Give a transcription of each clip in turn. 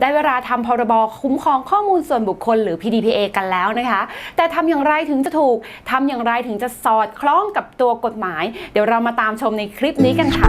ได้เวลาทำพรบคุ้มครองข้อมูลส่วนบุคคลหรือ PDPA กันแล้วนะคะ แต่ทำอย่างไรถึงจะถูกทำอย่างไรถึงจะสอดคล้องกับตัวกฎหมาย เดี๋ยวเรามาตามชมในคลิปนี้กันค่ะ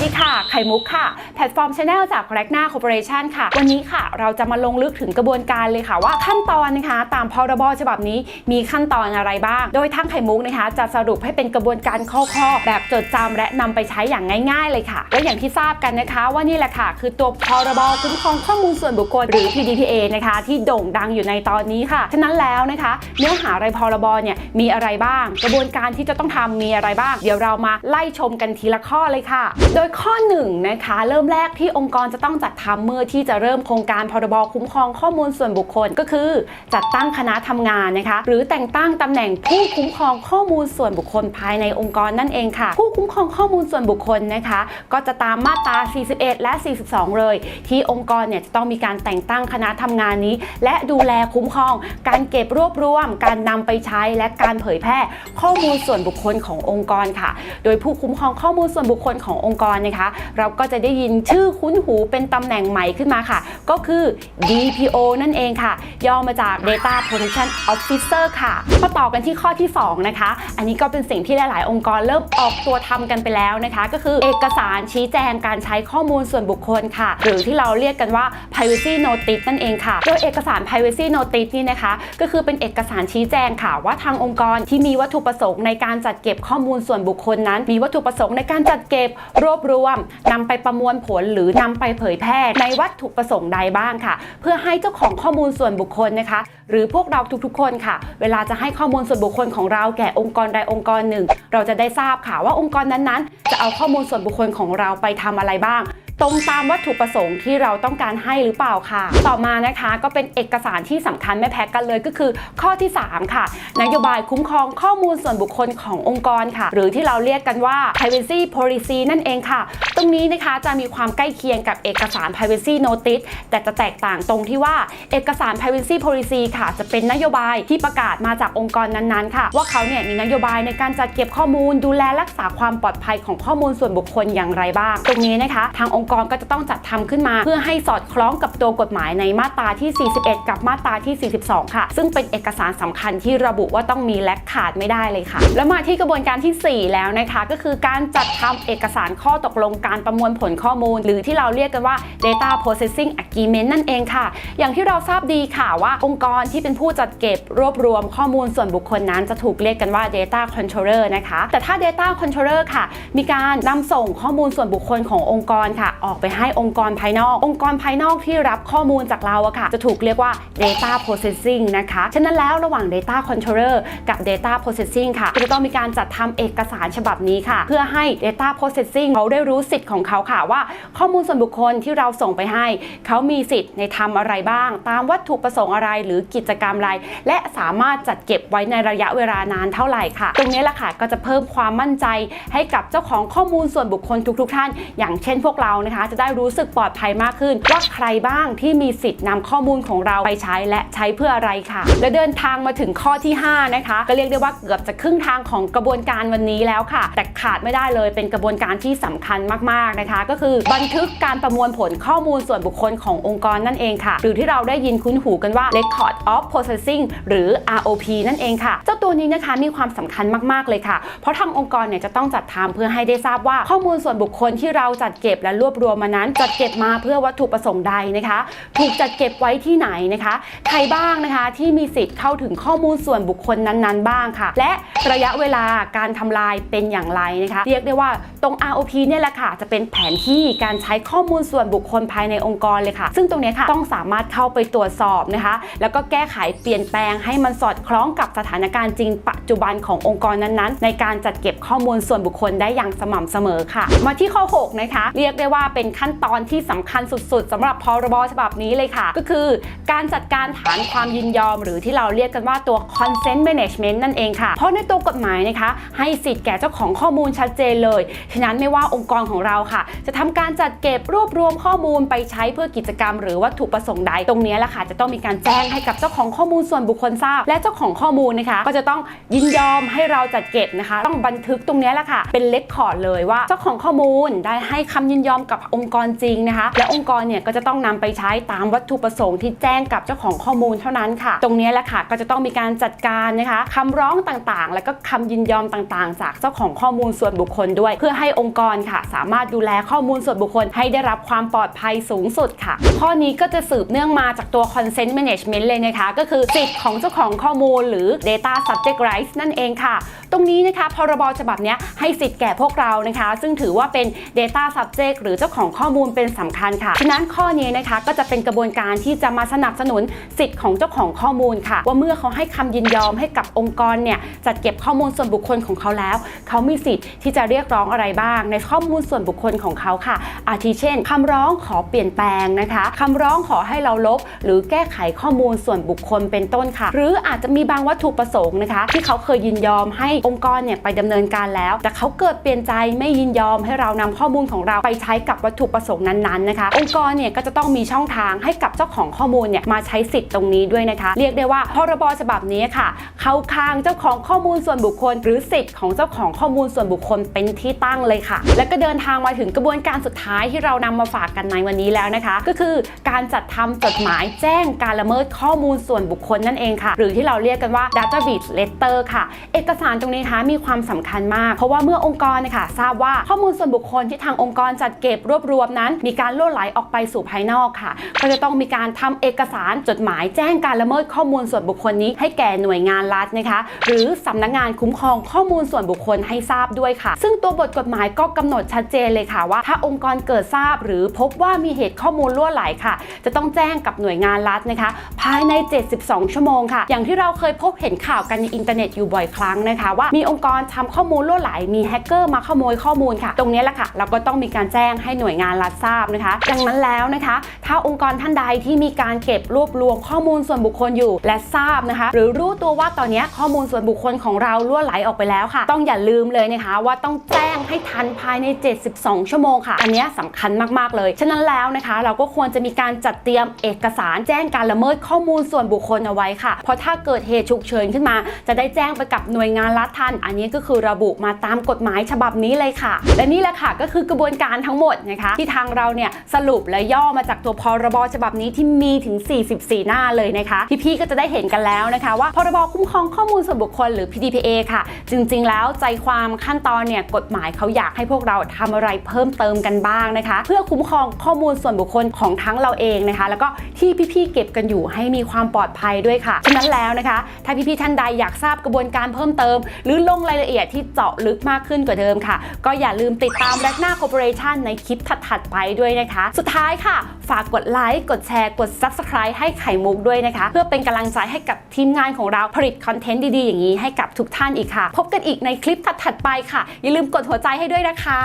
สวัสดีค่ะ ไข่มุกค่ะ แพลตฟอร์มชาแนลจาก r a g n a Corporation ค่ะ วันนี้ค่ะ เราจะมาลงลึกถึงกระบวนการเลยค่ะ ว่าขั้นตอนนะคะ ตามพรบฉบับนี้มีขั้นตอนอะไรบ้าง โดยทางไข่มุกนะคะ จะสรุปให้เป็นกระบวนการข้อๆ แบบจดจำและนำไปใช้อย่างง่าย ๆ เลยค่ะ และอย่างที่ทราบกันนะคะ ว่านี่แหละค่ะ คือตัวพรบคุ้มครองข้อมูลส่วนบุคคลหรือ PDPA นะคะ ที่โด่งดังอยู่ในตอนนี้ค่ะฉะนั้นแล้วนะคะ เนื้อหาในพรบเนี่ยมีอะไรบ้าง กระบวนการที่จะต้องทำมีอะไรบ้าง เดี๋ยวเรามาไล่ชมกันทีละข้อเลยค่ะ โดยข้อ1นะคะเริ่มแรกที่องค์กรจะต้องจัดทำเมื่อที่จะเริ่มโครงการพรบคุ้มครองข้อมูลส่วนบุคคลก็คือ จัดตั้งคณะทำงานนะคะ หรือแต่งตั้งตำแหน่งผู้คุ้มครองข้อมูลส่วนบุคคลภายในองค์กรนั่นเองค่ะ ผู้คุ้มครองข้อมูลส่วนบุคคลนะคะ ก็จะตามมาตรา 41 และ 42 เลย ที่องค์กรเนี่ยจะต้องมีการแต่งตั้งคณะทำงานนี้ และดูแลคุ้มครอง การเก็บรวบรวม การนำไปใช้และการเผยแพร่ข้อมูลส่วนบุคคลขององค์กรค่ะ โดยผู้คุ้มครองข้อมูลส่วนบุคคลขององค์กรนะคะ เราก็จะได้ยินชื่อคุ้นหูเป็นตำแหน่งใหม่ขึ้นมาค่ะ ก็คือ DPO นั่นเองค่ะ ย่อมาจาก Data Protection Officer ค่ะมาต่อกันที่ข้อที่ 2 นะคะ อันนี้ก็เป็นสิ่งที่หลาย ๆ องค์กรเริ่มออกตัวทำกันไปแล้วนะคะ ก็คือเอกสารชี้แจงการใช้ข้อมูลส่วนบุคคลค่ะ หรือที่เราเรียกกันว่า Privacy Notice นั่นเองค่ะ โดยเอกสาร Privacy Notice นี่นะคะ ก็คือเป็นเอกสารชี้แจงค่ะ ว่าทางองค์กรที่มีวัตถุประสงค์ในการจัดเก็บข้อมูลส่วนบุคคลนั้น มีวัตถุประสงค์ในการจัดเก็บรวบรวมนำไปประมวลผลหรือนำไปเผยแพร่ในวัตถุประสงค์ใดบ้างค่ะ เพื่อให้เจ้าของข้อมูลส่วนบุคคลนะคะ หรือพวกเราทุกๆ คนค่ะ เวลาจะให้ข้อมูลส่วนบุคคลของเราแก่องค์กรใดองค์กรหนึ่ง เราจะได้ทราบค่ะว่าองค์กรนั้นๆ จะเอาข้อมูลส่วนบุคคลของเราไปทำอะไรบ้าง ตรงตามวัตถุประสงค์ที่เราต้องการให้หรือเปล่าค่ะ ต่อมานะคะก็เป็นเอกสารที่สำคัญไม่แพ้กันเลยก็คือ ข้อที่ 3 ค่ะ นโยบายคุ้มครองข้อมูลส่วนบุคคลขององค์กรค่ะ หรือที่เราเรียกกันว่า privacy policy นั่นเองค่ะ ตรงนี้นะคะจะมีความใกล้เคียงกับเอกสาร privacy notice แต่จะแตกต่างตรงที่ว่าเอกสาร privacy policy ค่ะ จะเป็นนโยบายที่ประกาศมาจากองค์กรนั้นๆค่ะ ว่าเขาเนี่ยมีนโยบายในการจัดเก็บข้อมูล ดูแลรักษาความปลอดภัยของข้อมูลส่วนบุคคลอย่างไรบ้าง ตรงนี้นะคะ ทางองค์กรก็จะต้องจัดทำขึ้นมา เพื่อให้สอดคล้องกับตัวกฎหมายในมาตราที่ 41 กับมาตราที่ 42 ค่ะ ซึ่งเป็นเอกสารสำคัญที่ระบุว่าต้องมีและขาดไม่ได้เลยค่ะ แล้วมาที่กระบวนการที่ 4 แล้วนะคะ ก็คือการจัดทำเอกสารข้อตกลงการประมวลผลข้อมูล หรือที่เราเรียกกันว่า data processing agreement นั่นเองค่ะ อย่างที่เราทราบดีค่ะว่าองค์กรที่เป็นผู้จัดเก็บรวบรวมข้อมูลส่วนบุคคลนั้นจะถูกเรียกกันว่า data controller นะคะ แต่ถ้า data controller ค่ะ มีการนำส่งข้อมูลส่วนบุคคลขององค์กรค่ะออกไปให้องค์กรภายนอก องค์กรภายนอกที่รับข้อมูลจากเราอะค่ะ จะถูกเรียกว่า data processing นะคะ ฉะนั้นแล้วระหว่าง data controller กับ data processing ค่ะจะต้องมีการจัดทำเอกสารฉบับนี้ค่ะ เพื่อให้ data processing เขาได้รู้สิทธิ์ของเขาค่ะว่า ข้อมูลส่วนบุคคลที่เราส่งไปให้ เขามีสิทธิ์ในทำอะไรบ้าง ตามวัตถุประสงค์อะไรหรือกิจกรรมอะไร และสามารถจัดเก็บไว้ในระยะเวลานานเท่าไหร่ค่ะ ตรงนี้แหละค่ะก็จะเพิ่มความมั่นใจให้กับเจ้าของข้อมูลส่วนบุคคลทุกๆ ท่าน อย่างเช่นพวกเรานะคะ จะได้รู้สึกปลอดภัยมากขึ้น ว่าใครบ้างที่มีสิทธิ์นำข้อมูลของเราไปใช้และใช้เพื่ออะไรค่ะ และเดินทางมาถึงข้อที่ 5 นะคะ ก็เรียกได้ว่าเกือบจะครึ่งทางของกระบวนการวันนี้แล้วค่ะ แต่ขาดไม่ได้เลยเป็นกระบวนการที่สำคัญมากๆนะคะ ก็คือบันทึกการประมวลผลข้อมูลส่วนบุคคลขององค์กรนั่นเองค่ะ หรือที่เราได้ยินคุ้นหูกันว่า Record of Processing หรือ ROP นั่นเองค่ะ เจ้าตัวนี้นะคะมีความสำคัญมากๆเลยค่ะ เพราะทางองค์กรเนี่ยจะต้องจัดทำเพื่อให้ได้ทราบว่าข้อมูลส่วนบุคคลที่เราจัดเก็บและรววบรวมมานั้น จัดเก็บมาเพื่อวัตถุประสงค์ใดนะคะ ถูกจัดเก็บไว้ที่ไหนนะคะ ใครบ้างนะคะที่มีสิทธิ์เข้าถึงข้อมูลส่วนบุคคลนั้นๆ บ้างค่ะ และระยะเวลาการทำลายเป็นอย่างไรนะคะ เรียกได้ว่าตรง ROP เนี่ยแหละค่ะ จะเป็นแผนที่การใช้ข้อมูลส่วนบุคคลภายในองค์กรเลยค่ะ ซึ่งตรงนี้ค่ะต้องสามารถเข้าไปตรวจสอบนะคะ แล้วก็แก้ไขเปลี่ยนแปลงให้มันสอดคล้องกับสถานการณ์จริงปัจจุบันขององค์กรนั้นๆ ในการจัดเก็บข้อมูลส่วนบุคคลได้อย่างสม่ำเสมอค่ะ มาที่ข้อ 6 นะคะ เรียกได้ว่าาเป็นขั้นตอนที่สำคัญสุดๆสำหรับพรบฉบับนี้เลยค่ะ ก็คือการจัดการฐานความยินยอม หรือที่เราเรียกกันว่าตัว consent management นั่นเองค่ะ เพราะในตัวกฎหมายนะคะ ให้สิทธิ์แก่เจ้าของข้อมูลชัดเจนเลย ฉะนั้นไม่ว่าองค์กรของเราค่ะ จะทำการจัดเก็บรวบรวมข้อมูลไปใช้เพื่อกิจกรรม หรือวัตถุประสงค์ใด ตรงนี้แหละค่ะ จะต้องมีการแจ้งให้กับเจ้าของข้อมูลส่วนบุคคลทราบ และเจ้าของข้อมูลนะคะ ก็จะต้องยินยอมให้เราจัดเก็บนะคะ ต้องบันทึกตรงนี้แหละค่ะ เป็นเลคคอร์ดเลยว่าเจ้าของข้อมูลได้ให้คำยินยอมกับองค์กรจริงนะคะ และองค์กรเนี่ยก็จะต้องนำไปใช้ตามวัตถุประสงค์ที่แจ้งกับเจ้าของข้อมูลเท่านั้นค่ะ ตรงนี้แหละค่ะก็จะต้องมีการจัดการนะคะคำร้องต่างๆ แล้วก็คำยินยอมต่างๆ จากเจ้าของข้อมูลส่วนบุคคลด้วย เพื่อให้องค์กรค่ะ สามารถดูแลข้อมูลส่วนบุคคล ให้ได้รับความปลอดภัยสูงสุดค่ะ ข้อนี้ก็จะสืบเนื่องมาจากตัว consent management เลยนะคะ ก็คือสิทธิ์ของเจ้าของข้อมูลหรือ data subject rights นั่นเองค่ะตรงนี้นะคะพรบฉบับนี้ให้สิทธิ์แก่พวกเรานะคะ ซึ่งถือว่าเป็น data subject หรือเจ้าของข้อมูลเป็นสำคัญค่ะฉะนั้นข้อนี้นะคะก็จะเป็นกระบวนการที่จะมาสนับสนุนสิทธิ์ของเจ้าของข้อมูลค่ะ ว่าเมื่อเขาให้คำยินยอมให้กับองค์กรเนี่ยจัดเก็บข้อมูลส่วนบุคคลของเขาแล้ว เขามีสิทธิ์ที่จะเรียกร้องอะไรบ้าง ในข้อมูลส่วนบุคคลของเขาค่ะ อาทิเช่นคำร้องขอเปลี่ยนแปลงนะคะคำร้องขอให้เราลบ หรือแก้ไขข้อมูลส่วนบุคคลเป็นต้นค่ะ หรืออาจจะมีบางวัตถุประสงค์นะคะ ที่เขาเคยยินยอมให้องค์กรเนี่ยไปดำเนินการแล้ว แต่เขาเกิดเปลี่ยนใจไม่ยินยอมให้เรานำข้อมูลของเราไปใช้กับวัตถุประสงค์นั้นๆนะคะ องค์กรเนี่ยก็จะต้องมีช่องทางให้กับเจ้าของข้อมูลเนี่ยมาใช้สิทธิ์ตรงนี้ด้วยนะคะ เรียกได้ว่าพรบฉบับนี้ค่ะ เข้าข้างเจ้าของข้อมูลส่วนบุคคล หรือสิทธิ์ของเจ้าของข้อมูลส่วนบุคคลเป็นที่ตั้งเลยค่ะ และก็เดินทางมาถึงกระบวนการสุดท้ายที่เรานำมาฝากกันในวันนี้แล้วนะคะ ก็คือการจัดทำจดหมายแจ้งการละเมิดข้อมูลส่วนบุคคลนั่นเองค่ะ หรือที่เราเรียกกันว่า data breach letter ค่ะ เอกสารตรงนี้นะคะมีความสำคัญมาก เพราะว่าเมื่อองค์กรนะคะทราบว่าข้อมูลส่วนบุคคลที่ทางองค์กรจัดเก็บรวบรวมนั้น มีการล่วไหลออกไปสู่ภายนอกค่ะ ก็จะต้องมีการทำเอกสารจดหมายแจ้งการละเมิดข้อมูลส่วนบุคคลนี้ ให้แก่หน่วยงานรัฐนะคะ หรือสำนักงานคุ้มครองข้อมูลส่วนบุคคลให้ทราบด้วยค่ะ ซึ่งตัวบทกฎหมายก็กำหนดชัดเจนเลยค่ะว่าถ้าองค์กรเกิดทราบ หรือพบว่ามีเหตุข้อมูลล่วไหลค่ะ จะต้องแจ้งกับหน่วยงานรัฐนะคะ ภายใน 72 ชั่วโมงค่ะ อย่างที่เราเคยพบเห็นข่าวกันในอินเทอร์เน็ตอยู่บ่อยครั้งนะคะว่ามีองค์กรทำข้อมูลล่วไหล มีแฮกเกอร์มาขโมยข้อมูลค่ะ ตรงนี้แหละค่ะ เราก็ต้องมีการแจ้งให้หน่วยงานรัฐทราบนะคะ ดังนั้นแล้วนะคะ ถ้าองค์กรท่านใดที่มีการเก็บรวบรวมข้อมูลส่วนบุคคลอยู่ และทราบนะคะ หรือรู้ตัวว่าตอนนี้ข้อมูลส่วนบุคคลของเราล่วไหลออกไปแล้วค่ะ ต้องอย่าลืมเลยนะคะ ว่าต้องแจ้งให้ทันภายใน 72 ชั่วโมงค่ะ อันนี้สำคัญมากๆเลย ฉะนั้นแล้วนะคะ เราก็ควรจะมีการจัดเตรียมเอกสารแจ้งการละเมิดข้อมูลส่วนบุคคลเอาไว้ค่ะ เพราะถ้าเกิดเหตุฉุกเฉินขึ้นมา จะได้แจ้งไปกับหน่วยงานรัฐทัน อันนี้ก็คือระบุมาตามกฎหมายฉบับนี้เลยค่ะ และนี่แหละค่ะก็คือกระบวนการทั้งหมดนะคะที่ทางเราเนี่ยสรุปและย่อมาจากตัวพรบฉบับนี้ที่มีถึง 44 หน้าเลยนะคะพี่ๆก็จะได้เห็นกันแล้วนะคะ ว่าพรบคุ้มครองข้อมูลส่วนบุคคลหรือ PDPA ค่ะ จริงๆ แล้วใจความขั้นตอนเนี่ยกฎหมายเขาอยากให้พวกเราทำอะไรเพิ่มเติมกันบ้างนะคะ เพื่อคุ้มครองข้อมูลส่วนบุคคลของทั้งเราเองนะคะ แล้วก็ที่พี่ๆเก็บกันอยู่ให้มีความปลอดภัยด้วยค่ะฉะนั้นแล้วนะคะ ถ้าพี่ๆท่านใดอยากทราบกระบวนการเพิ่มเติมหรือลงรายละเอียดที่เจาะลึกมากขึ้นกว่าเดิมค่ะ ก็อย่าลืมติดตามแรกหน้าคอร์ปอเรชันในคลิปถัดๆไปด้วยนะคะ สุดท้ายค่ะ ฝากกดไลค์กดแชร์กด Subscribe ให้ไข่มุกด้วยนะคะ เพื่อเป็นกำลังใจให้กับทีมงานของเราผลิตคอนเทนต์ดีๆ อย่างนี้ให้กับทุกท่านอีกค่ะ พบกันอีกในคลิปถัดๆไปค่ะ อย่าลืมกดหัวใจให้ด้วยนะคะ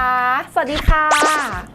สวัสดีค่ะ